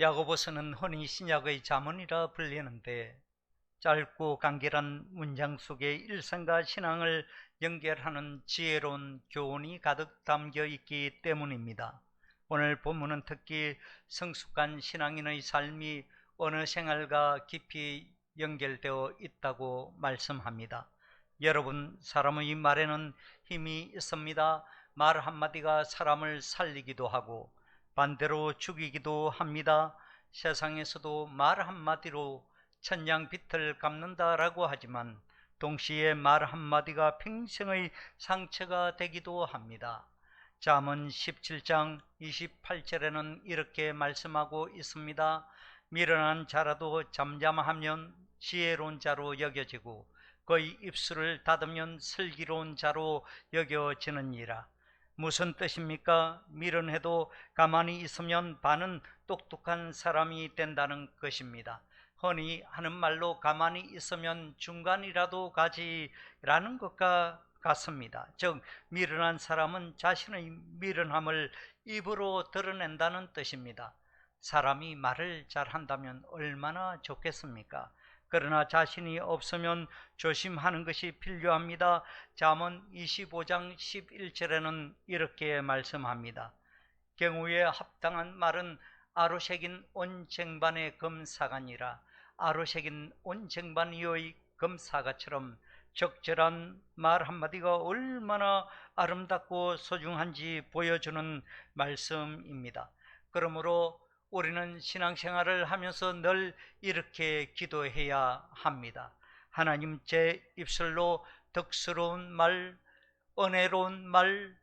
야고보서는 흔히 신약의 자문이라 불리는데 짧고 간결한 문장 속에 일상과 신앙을 연결하는 지혜로운 교훈이 가득 담겨 있기 때문입니다. 오늘 본문은 특히 성숙한 신앙인의 삶이 어느 생활과 깊이 연결되어 있다고 말씀합니다. 여러분, 사람의 말에는 힘이 있습니다. 말 한마디가 사람을 살리기도 하고 반대로 죽이기도 합니다. 세상에서도 말 한마디로 천냥 빛을 갚는다라고 하지만 동시에 말 한마디가 평생의 상처가 되기도 합니다. 잠언 17장 28절에는 이렇게 말씀하고 있습니다. 미련한 자라도 잠잠하면 지혜로운 자로 여겨지고 그의 입술을 닫으면 슬기로운 자로 여겨지느니라. 무슨 뜻입니까? 미련해도 가만히 있으면 반은 똑똑한 사람이 된다는 것입니다. 흔히 하는 말로 가만히 있으면 중간이라도 가지라는 것과 같습니다. 즉, 미련한 사람은 자신의 미련함을 입으로 드러낸다는 뜻입니다. 사람이 말을 잘한다면 얼마나 좋겠습니까? 그러나 자신이 없으면 조심하는 것이 필요합니다. 잠언 25장 11절에는 이렇게 말씀합니다. 경우에 합당한 말은 아로새긴 온 쟁반의 금사간이라 아로새긴 온 쟁반이의 금사가처럼 적절한 말 한마디가 얼마나 아름답고 소중한지 보여주는 말씀입니다. 그러므로 우리는 신앙생활을 하면서 늘 이렇게 기도해야 합니다. 하나님 제 입술로 덕스러운 말, 은혜로운 말,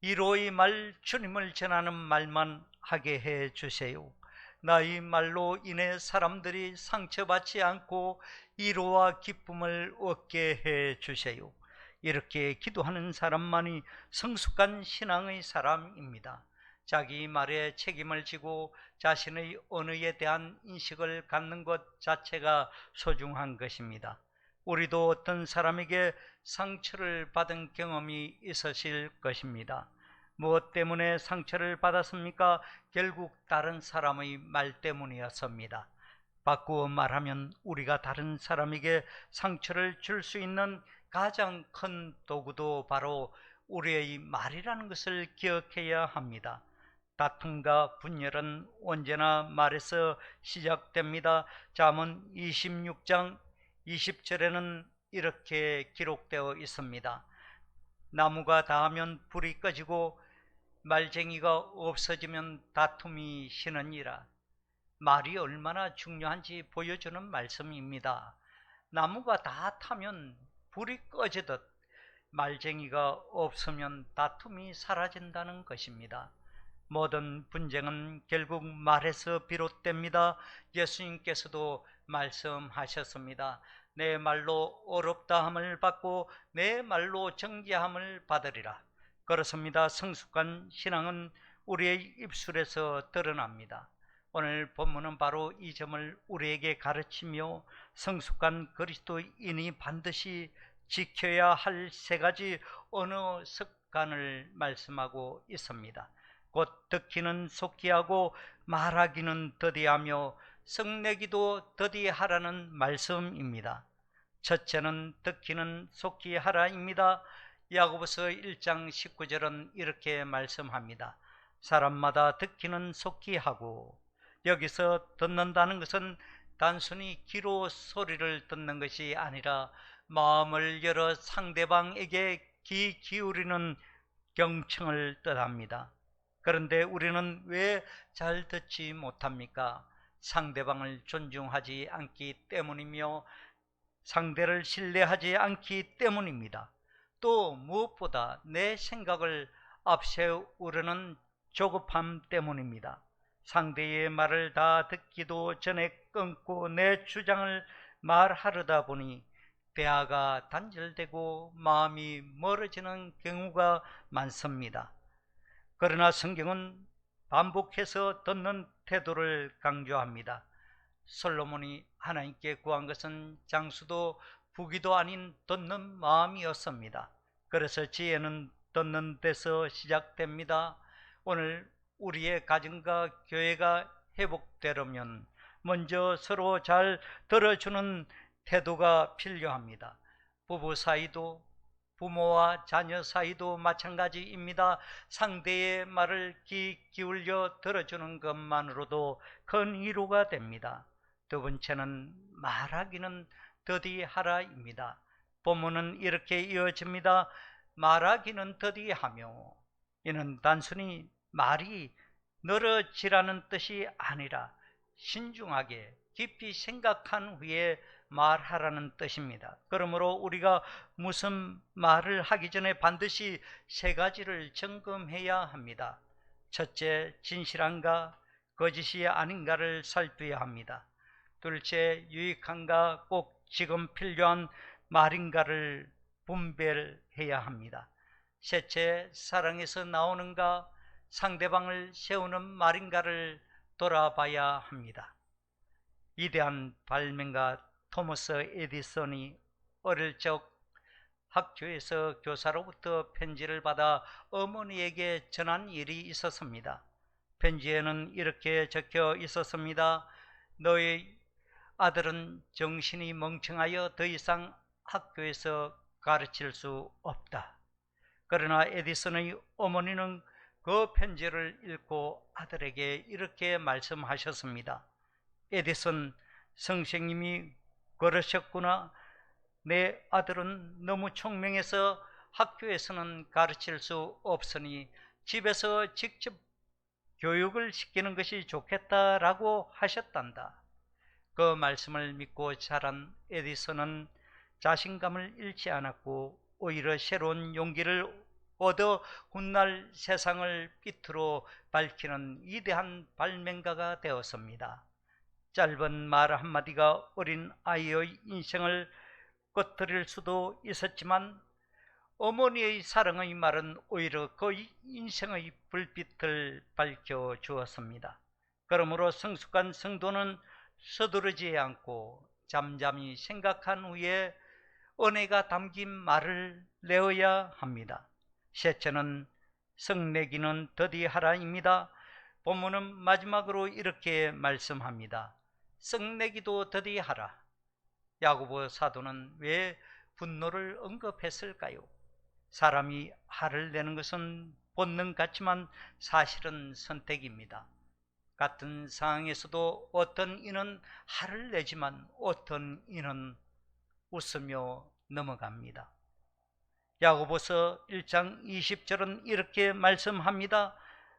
위로의 말, 주님을 전하는 말만 하게 해 주세요. 나의 말로 인해 사람들이 상처받지 않고 위로와 기쁨을 얻게 해 주세요. 이렇게 기도하는 사람만이 성숙한 신앙의 사람입니다. 자기 말에 책임을 지고 자신의 언어에 대한 인식을 갖는 것 자체가 소중한 것입니다. 우리도 어떤 사람에게 상처를 받은 경험이 있으실 것입니다. 무엇 때문에 상처를 받았습니까? 결국 다른 사람의 말 때문이었습니다. 바꾸어 말하면 우리가 다른 사람에게 상처를 줄 수 있는 가장 큰 도구도 바로 우리의 말이라는 것을 기억해야 합니다. 다툼과 분열은 언제나 말에서 시작됩니다. 잠언 26장 20절에는 이렇게 기록되어 있습니다. 나무가 닿으면 불이 꺼지고 말쟁이가 없어지면 다툼이 쉬느니라. 말이 얼마나 중요한지 보여주는 말씀입니다. 나무가 다 타면 불이 꺼지듯 말쟁이가 없으면 다툼이 사라진다는 것입니다. 모든 분쟁은 결국 말에서 비롯됩니다. 예수님께서도 말씀하셨습니다. 내 말로 어렵다함을 받고 내 말로 정죄함을 받으리라. 그렇습니다. 성숙한 신앙은 우리의 입술에서 드러납니다. 오늘 본문은 바로 이 점을 우리에게 가르치며 성숙한 그리스도인이 반드시 지켜야 할 세 가지 언어 습관을 말씀하고 있습니다. 곧 듣기는 속히 하고 말하기는 더디하며 성내기도 더디하라는 말씀입니다. 첫째는 듣기는 속히 하라입니다. 야고보서 1장 19절은 이렇게 말씀합니다. 사람마다 듣기는 속히 하고 여기서 듣는다는 것은 단순히 귀로 소리를 듣는 것이 아니라 마음을 열어 상대방에게 귀 기울이는 경청을 뜻합니다. 그런데 우리는 왜 잘 듣지 못합니까? 상대방을 존중하지 않기 때문이며 상대를 신뢰하지 않기 때문입니다. 또 무엇보다 내 생각을 앞세우려는 조급함 때문입니다. 상대의 말을 다 듣기도 전에 끊고 내 주장을 말하려다 보니 대화가 단절되고 마음이 멀어지는 경우가 많습니다. 그러나 성경은 반복해서 듣는 태도를 강조합니다. 솔로몬이 하나님께 구한 것은 장수도 부기도 아닌 듣는 마음이었습니다. 그래서 지혜는 듣는 데서 시작됩니다. 오늘 우리의 가정과 교회가 회복되려면 먼저 서로 잘 들어주는 태도가 필요합니다. 부부 사이도 부모와 자녀 사이도 마찬가지입니다. 상대의 말을 귀 기울여 들어주는 것만으로도 큰 위로가 됩니다. 두 번째는 말하기는 더디하라입니다. 본문은 이렇게 이어집니다. 말하기는 더디하며 이는 단순히 말이 늘어지라는 뜻이 아니라 신중하게 깊이 생각한 후에 말하라는 뜻입니다. 그러므로 우리가 무슨 말을 하기 전에 반드시 세 가지를 점검해야 합니다. 첫째, 진실한가, 거짓이 아닌가를 살펴야 합니다. 둘째, 유익한가, 꼭 지금 필요한 말인가를 분별해야 합니다. 셋째, 사랑에서 나오는가, 상대방을 세우는 말인가를 돌아봐야 합니다. 위대한 발명가 토머스 에디슨이 어릴 적 학교에서 교사로부터 편지를 받아 어머니에게 전한 일이 있었습니다. 편지에는 이렇게 적혀 있었습니다. 너의 아들은 정신이 멍청하여 더 이상 학교에서 가르칠 수 없다. 그러나 에디슨의 어머니는 그 편지를 읽고 아들에게 이렇게 말씀하셨습니다. 에디슨 선생님이 그러셨구나. 내 아들은 너무 총명해서 학교에서는 가르칠 수 없으니 집에서 직접 교육을 시키는 것이 좋겠다라고 하셨단다. 그 말씀을 믿고 자란 에디슨은 자신감을 잃지 않았고 오히려 새로운 용기를 얻어 훗날 세상을 빛으로 밝히는 위대한 발명가가 되었습니다. 짧은 말 한마디가 어린 아이의 인생을 꺼뜨릴 수도 있었지만 어머니의 사랑의 말은 오히려 그 인생의 불빛을 밝혀 주었습니다. 그러므로 성숙한 성도는 서두르지 않고 잠잠히 생각한 후에 은혜가 담긴 말을 내어야 합니다. 셋째는 성내기는 더디하라입니다. 본문은 마지막으로 이렇게 말씀합니다. 썩내기도 더디하라. 야고보 사도는 왜 분노를 언급했을까요? 사람이 화를 내는 것은 본능 같지만 사실은 선택입니다. 같은 상황에서도 어떤 이는 화를 내지만 어떤 이는 웃으며 넘어갑니다. 야고보서 1장 20절은 이렇게 말씀합니다.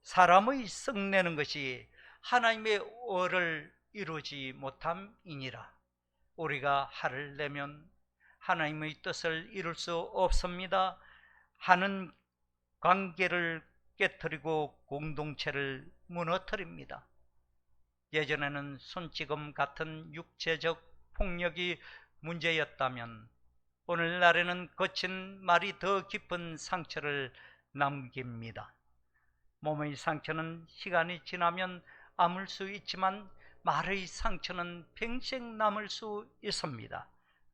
사람의 썩내는 것이 하나님의 어를 이루지 못함이니라. 우리가 화를 내면 하나님의 뜻을 이룰 수 없습니다. 하는 관계를 깨뜨리고 공동체를 무너뜨립니다. 예전에는 손찌검 같은 육체적 폭력이 문제였다면 오늘날에는 거친 말이 더 깊은 상처를 남깁니다. 몸의 상처는 시간이 지나면 아물 수 있지만 말의 상처는 평생 남을 수 있습니다.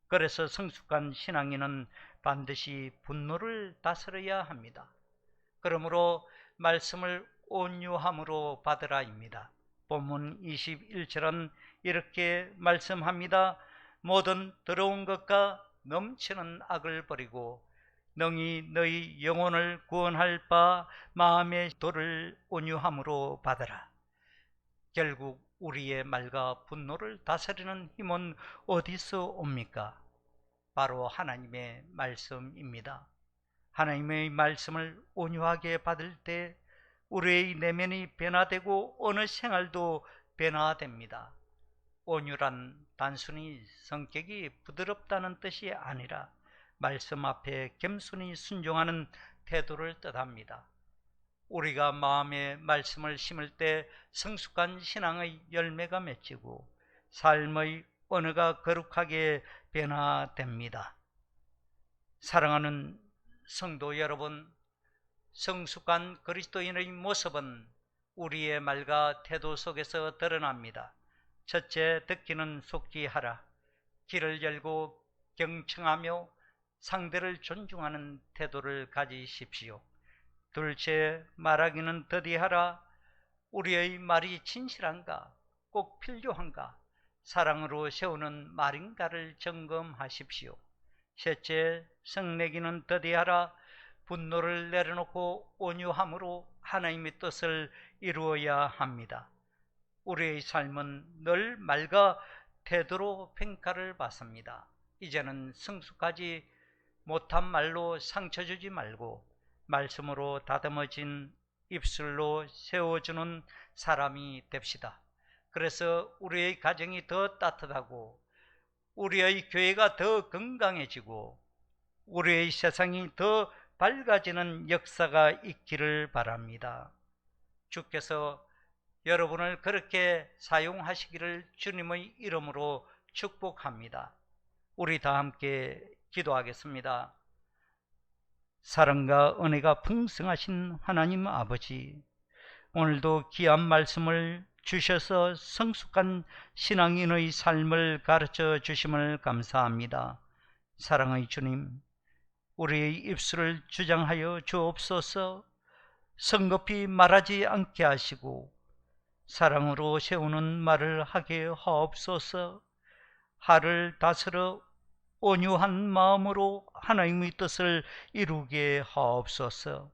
그래서 성숙한 신앙인은 반드시 분노를 다스려야 합니다. 그러므로 말씀을 온유함으로 받으라입니다. 본문 21절은 이렇게 말씀합니다. 모든 더러운 것과 넘치는 악을 버리고 능히 너희 영혼을 구원할 바 마음의 돌을 온유함으로 받으라. 결국 우리의 말과 분노를 다스리는 힘은 어디서 옵니까? 바로 하나님의 말씀입니다. 하나님의 말씀을 온유하게 받을 때 우리의 내면이 변화되고 어느 생활도 변화됩니다. 온유란 단순히 성격이 부드럽다는 뜻이 아니라 말씀 앞에 겸손히 순종하는 태도를 뜻합니다. 우리가 마음에 말씀을 심을 때 성숙한 신앙의 열매가 맺히고 삶의 언어가 거룩하게 변화됩니다. 사랑하는 성도 여러분, 성숙한 그리스도인의 모습은 우리의 말과 태도 속에서 드러납니다. 첫째, 듣기는 속기하라. 길을 열고 경청하며 상대를 존중하는 태도를 가지십시오. 둘째 말하기는 더디하라 우리의 말이 진실한가? 꼭 필요한가? 사랑으로 세우는 말인가를 점검하십시오. 셋째, 성내기는 더디하라 분노를 내려놓고 온유함으로 하나님의 뜻을 이루어야 합니다. 우리의 삶은 늘 말과 태도로 평가를 받습니다. 이제는 성숙하지 못한 말로 상처 주지 말고 말씀으로 다듬어진 입술로 세워주는 사람이 됩시다. 그래서 우리의 가정이 더 따뜻하고 우리의 교회가 더 건강해지고 우리의 세상이 더 밝아지는 역사가 있기를 바랍니다. 주께서 여러분을 그렇게 사용하시기를 주님의 이름으로 축복합니다. 우리 다 함께 기도하겠습니다. 사랑과 은혜가 풍성하신 하나님 아버지, 오늘도 귀한 말씀을 주셔서 성숙한 신앙인의 삶을 가르쳐 주심을 감사합니다. 사랑의 주님, 우리의 입술을 주장하여 주옵소서 성급히 말하지 않게 하시고 사랑으로 세우는 말을 하게 하옵소서 하를 다스려 온유한 마음으로 하나님의 뜻을 이루게 하옵소서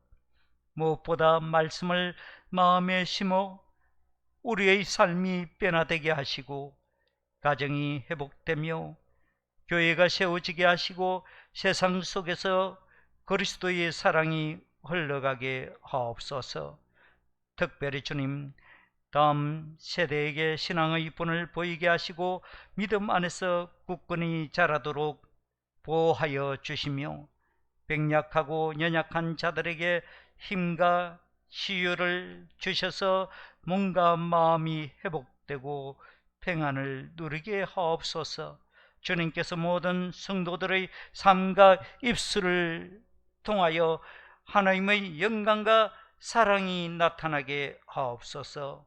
무엇보다 말씀을 마음에 심어 우리의 삶이 변화되게 하시고 가정이 회복되며 교회가 세워지게 하시고 세상 속에서 그리스도의 사랑이 흘러가게 하옵소서. 특별히 주님, 다음 세대에게 신앙의 분을 보이게 하시고 믿음 안에서 굳건히 자라도록 보호하여 주시며 병약하고 연약한 자들에게 힘과 치유를 주셔서 몸과 마음이 회복되고 평안을 누리게 하옵소서. 주님께서 모든 성도들의 삶과 입술을 통하여 하나님의 영광과 사랑이 나타나게 하옵소서.